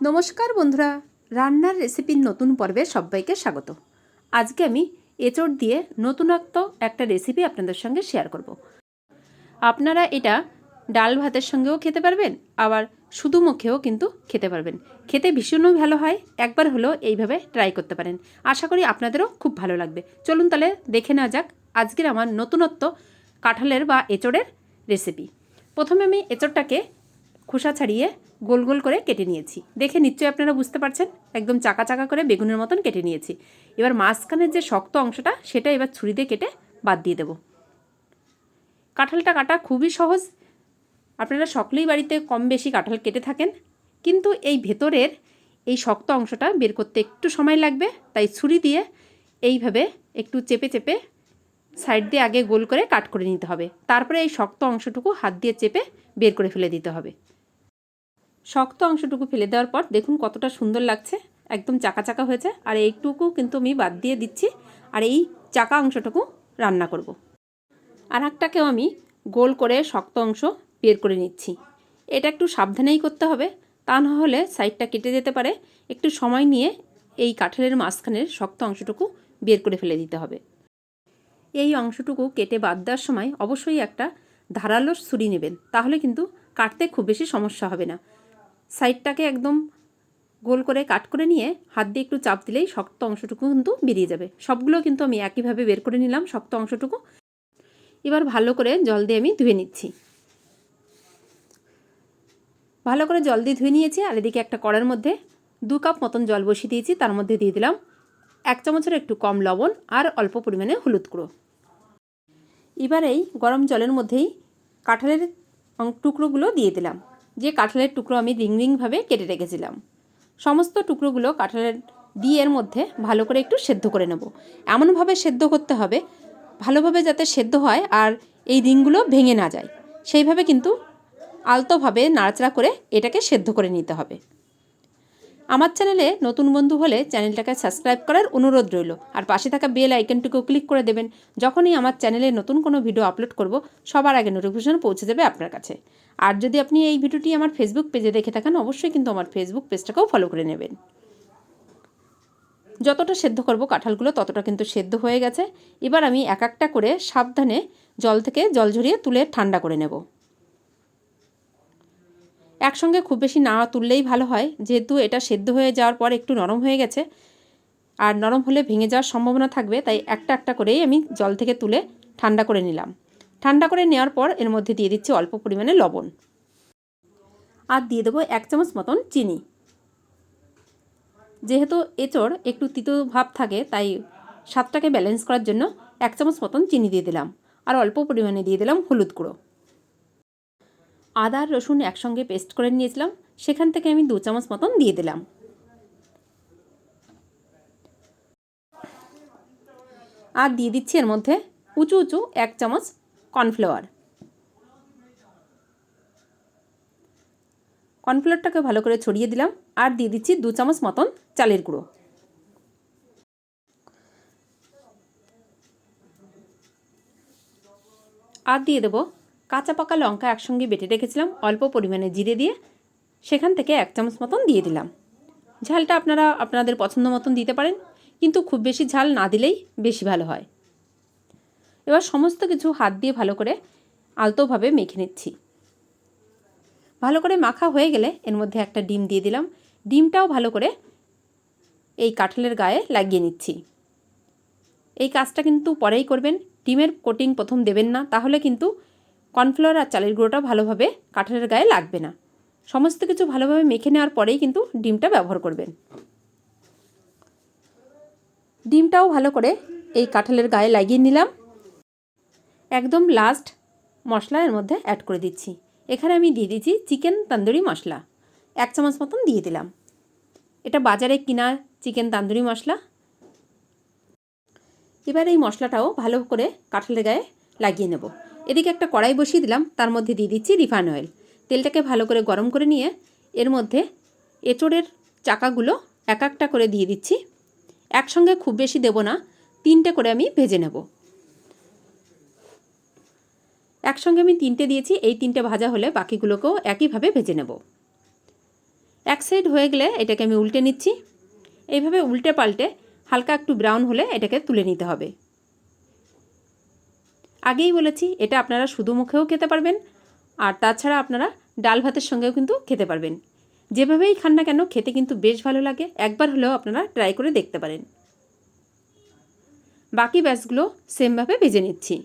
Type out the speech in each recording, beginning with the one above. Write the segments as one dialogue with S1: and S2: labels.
S1: নমস্কার বন্ধুরা, রান্নার রেসিপির নতুন পর্বে সবাইকে স্বাগত। আজকে আমি এঁচড় দিয়ে নতুনত্ব একটা রেসিপি আপনাদের সঙ্গে শেয়ার করব। আপনারা এটা ডাল ভাতের সঙ্গেও খেতে পারবেন, আবার শুধু মুখেও কিন্তু খেতে পারবেন। খেতে ভীষণই ভালো হয়, একবার হলেও এইভাবে ট্রাই করতে পারেন। আশা করি আপনাদেরও খুব ভালো লাগবে। চলুন তাহলে দেখে নেওয়া যাক আজকের আমার নতুনত্ব কাঁঠালের বা এঁচড়ের রেসিপি প্রথমে আমি এঁচড়টাকে খোসা ছাড়িয়ে গোল গোল করে কেটে নিয়েছি। দেখে নিশ্চয়ই আপনারা বুঝতে পারছেন, একদম চাকা চাকা করে বেগুনের মতন কেটে নিয়েছি। এবার মাঝখানের যে শক্ত অংশটা, সেটা এবার ছুরি দিয়ে কেটে বাদ দিয়ে দেবো। কাঁঠালটা কাটা খুবই সহজ। আপনারা সকলেই বাড়িতে কম বেশি কাঁঠাল কেটে থাকেন, কিন্তু এই ভেতরের এই শক্ত অংশটা বের করতে একটু সময় লাগবে, তাই ছুরি দিয়ে এইভাবে একটু চেপে চেপে সাইড দিয়ে আগে গোল করে কাট করে নিতে হবে। তারপরে এই শক্ত অংশটুকু হাত দিয়ে চেপে বের করে ফেলে দিতে হবে। শক্ত অংশটুকু ফেলে দেওয়ার পর দেখুন কতটা সুন্দর লাগছে। একদম চাকা চাকা হয়েছে। আর এইটুকু কিন্তু আমি বাদ দিয়ে দিচ্ছি। আর এই চাকা অংশটুকু রান্না করব। আর একটাকেও আমি গোল করে শক্ত অংশ বের করে নিচ্ছি। এটা একটু সাবধানেই করতে হবে। তা না হলে সাইডটা কেটে যেতে পারে। একটু সময় নিয়ে এই কাঁঠালের মাঝখানের শক্ত অংশটুকু বের করে ফেলে দিতে হবে। এই অংশটুকু কেটে বাদ দেওয়ার সময় অবশ্যই একটা ধারালো ছুরি নেবেন। তাহলে কিন্তু কাটতে খুব বেশি সমস্যা হবে না। সাইডটাকে একদম গোল করে কাট করে নিয়ে হাত দিয়ে একটু চাপ দিলেই শক্ত অংশটুকু কিন্তু বেরিয়ে যাবে। সবগুলো কিন্তু আমি একইভাবে বের করে নিলাম শক্ত অংশটুকু। এবার ভালো করে জল দিয়ে আমি ধুয়ে নিচ্ছি। ভালো করে জল দিয়ে ধুয়ে নিয়েছি আর এদিকে একটা কড়ার মধ্যে দু কাপ মতন জল বসিয়ে দিয়েছি, তার মধ্যে দিয়ে দিলাম এক চামচের একটু কম লবণ আর অল্প পরিমাণে হলুদ গুঁড়ো। এবার এই গরম জলের মধ্যেই কাঁঠালের টুকরোগুলো দিয়ে দিলাম। যে কাঁঠালের টুকরো আমি রিং রিংভাবে কেটে রেখেছিলাম। সমস্ত টুকরোগুলো কাঁঠালের দিয়ে এর মধ্যে ভালো করে একটু সেদ্ধ করে নেব। এমনভাবে সেদ্ধ করতে হবে, ভালোভাবে যাতে সেদ্ধ হয় আর এই রিংগুলো ভেঙে না যায়। সেইভাবে কিন্তু আলতোভাবে নাড়াচাড়া করে এটাকে সেদ্ধ করে নিতে হবে। আমার চ্যানেলে নতুন বন্ধু হলে চ্যানেলটাকে সাবস্ক্রাইব করার অনুরোধ রইল। আর পাশে থাকা বেল আইকনটুকু ক্লিক করে দেবেন। যখনই আমার চ্যানেলে নতুন কোনো ভিডিও আপলোড করব, সবার আগে নোটিফিকেশন পৌঁছে যাবে আপনার কাছে। আর যদি আপনি এই ভিডিওটি আমার ফেসবুক পেজে দেখে থাকেন, অবশ্যই কিন্তু আমার ফেসবুক পেজটাকেও ফলো করে নেবেন। যতটা সেদ্ধ করব কাঁঠালগুলো, ততটা কিন্তু সেদ্ধ হয়ে গেছে। এবার আমি এক একটা করে সাবধানে জল থেকে জল ঝরিয়ে তুলে ঠান্ডা করে নেব। একসঙ্গে খুব বেশি না তুললেই ভালো হয়, যেহেতু এটা সেদ্ধ হয়ে যাওয়ার পর একটু নরম হয়ে গেছে। আর নরম হলে ভেঙে যাওয়ার সম্ভাবনা থাকবে, তাই একটা একটা করেই আমি জল থেকে তুলে ঠান্ডা করে নিলাম। ঠান্ডা করে নেওয়ার পর এর মধ্যে দিয়ে দিচ্ছি অল্প পরিমাণে লবণ। আর দিয়ে দেবো এক চামচ মতন চিনি। যেহেতু এঁচড় একটু তিতো ভাব থাকে, তাই স্বাদটাকে ব্যালেন্স করার জন্য এক চামচ মতন চিনি দিয়ে দিলাম। আর অল্প পরিমাণে দিয়ে দিলাম হলুদ গুঁড়ো। আদা, রসুন একসঙ্গে পেস্ট করে নিয়েছিলাম। সেখান থেকে আমি দু চামচ মতন দিয়ে দিলাম। আর দিয়ে দিচ্ছি এর মধ্যে উঁচু উঁচু এক চামচ কর্নফ্লাওয়ার। কর্নফ্লাওয়ারটাকে ভালো করে ছড়িয়ে দিলাম আর দিয়ে দিচ্ছি দু চামচ মতন চালের গুঁড়ো। আর দিয়ে দেবো কাঁচা পাকা লঙ্কা একসঙ্গে বেটে রেখেছিলাম, অল্প পরিমাণে জিরে দিয়ে। সেখান থেকে এক চামচ মতন দিয়ে দিলাম। ঝালটা আপনারা, আপনাদের পছন্দ মতন দিতে পারেন, কিন্তু খুব বেশি ঝাল না দিলেই বেশি ভালো হয়। এবার সমস্ত কিছু হাত দিয়ে ভালো করে আলতোভাবে মেখে নিচ্ছি। ভালো করে মাখা হয়ে গেলে এর মধ্যে একটা ডিম দিয়ে দিলাম। ডিমটাও ভালো করে এই কাঁঠালের গায়ে লাগিয়ে নিচ্ছি। এই কাজটা কিন্তু পরেই করবেন। ডিমের কোটিং প্রথম দেবেন না, তাহলে কিন্তু কর্নফ্লাওয়ার আর চালের গুঁড়োটা ভালোভাবে কাঁঠালের গায়ে লাগবে না। সমস্ত কিছু ভালোভাবে মেখে নেওয়ার পরেই কিন্তু ডিমটা ব্যবহার করবেন। ডিমটাও ভালো করে এই কাঁঠালের গায়ে লাগিয়ে নিলাম। একদম লাস্ট মশলা এর মধ্যে অ্যাড করে দিচ্ছি। এখানে আমি দিয়ে দিচ্ছি চিকেন তান্দুরি মশলা। এক চামচ মতন দিয়ে দিলাম। এটা বাজারে কিনা চিকেন তান্দুরি মশলা। এবার এই মশলাটাও ভালো করে কাঁঠালের গায়ে লাগিয়ে নেব। এদিকে একটা কড়াই বসিয়ে দিলাম, তার মধ্যে দিয়ে দিচ্ছি রিফাইন অয়েল তেলটাকে ভালো করে গরম করে নিয়ে এর মধ্যে এঁচড়ের চাকাগুলো এক একটা করে দিয়ে দিচ্ছি। একসঙ্গে খুব বেশি দেব না, তিনটে করে আমি ভেজে নেব। একসঙ্গে আমি তিনটে দিয়েছি, এই তিনটে ভাজা হলে বাকিগুলোকেও একইভাবে ভেজে নেব। এক সাইড হয়ে গেলে এটাকে আমি উল্টে নিচ্ছি। এইভাবে উল্টে পাল্টে হালকা একটু ব্রাউন হলে এটাকে তুলে নিতে হবে। আগেই বলেছি, এটা আপনারা শুধু মুখেও খেতে পারবেন, আর তাছাড়া আপনারা ডাল ভাতের সঙ্গেও কিন্তু খেতে পারবেন। যেভাবেই খান না কেন, খেতে কিন্তু বেশ ভালো লাগে, একবার হলেও আপনারা ট্রাই করে দেখতে পারেন। বাকি ব্যাচগুলো সেমভাবে ভেজে নিচ্ছি।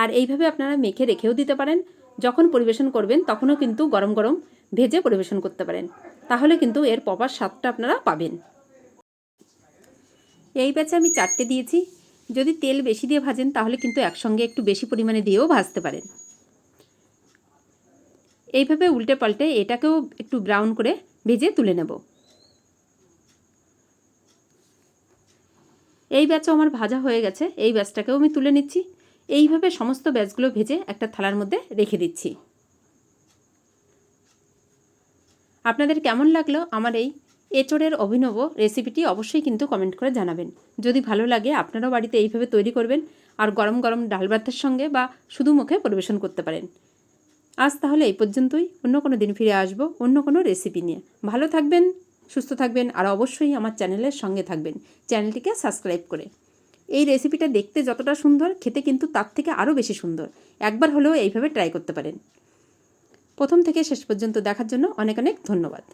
S1: আর এইভাবে আপনারা মেখে রেখেও দিতে পারেন। যখন পরিবেশন করবেন, তখনও কিন্তু গরম গরম ভেজে পরিবেশন করতে পারেন। তাহলে কিন্তু এর প্রপার স্বাদটা আপনারা পাবেন। এই ব্যাচে আমি চারটে দিয়েছি। যদি তেল বেশি দিয়ে ভাজেন, তাহলে কিন্তু একসঙ্গে একটু বেশি পরিমাণে দিয়েও ভাজতে পারেন। এইভাবে উল্টে পাল্টে এটাকেও একটু ব্রাউন করে ভেজে তুলে নেব। এই ব্যাচও আমার ভাজা হয়ে গেছে। এই ব্যাচটাকেও আমি তুলে নিচ্ছি। এইভাবে সমস্ত ব্যাচগুলো ভেজে একটা থালার মধ্যে রেখে দিচ্ছি। আপনাদের কেমন লাগল আমার এই এঁচড়ের অভিনব রেসিপিটি অবশ্যই কিন্তু কমেন্ট করে জানাবেন। যদি ভালো লাগে, আপনারাও বাড়িতে এইভাবে তৈরি করবেন আর গরম গরম ডাল ভাতের সঙ্গে বা শুধু মুখে পরিবেশন করতে পারেন। আজ তাহলে এই পর্যন্তই। অন্য কোনো দিন ফিরে আসব অন্য কোনো রেসিপি নিয়ে। ভালো থাকবেন, সুস্থ থাকবেন, আর অবশ্যই আমার চ্যানেলের সঙ্গে থাকবেন। চ্যানেলটিকে সাবস্ক্রাইব করে। এই রেসিপিটা দেখতে যতটা সুন্দর, খেতে কিন্তু তার থেকে আরও বেশি সুন্দর। একবার হলেও এইভাবে ট্রাই করতে পারেন। প্রথম থেকে শেষ পর্যন্ত দেখার জন্য অনেক অনেক ধন্যবাদ।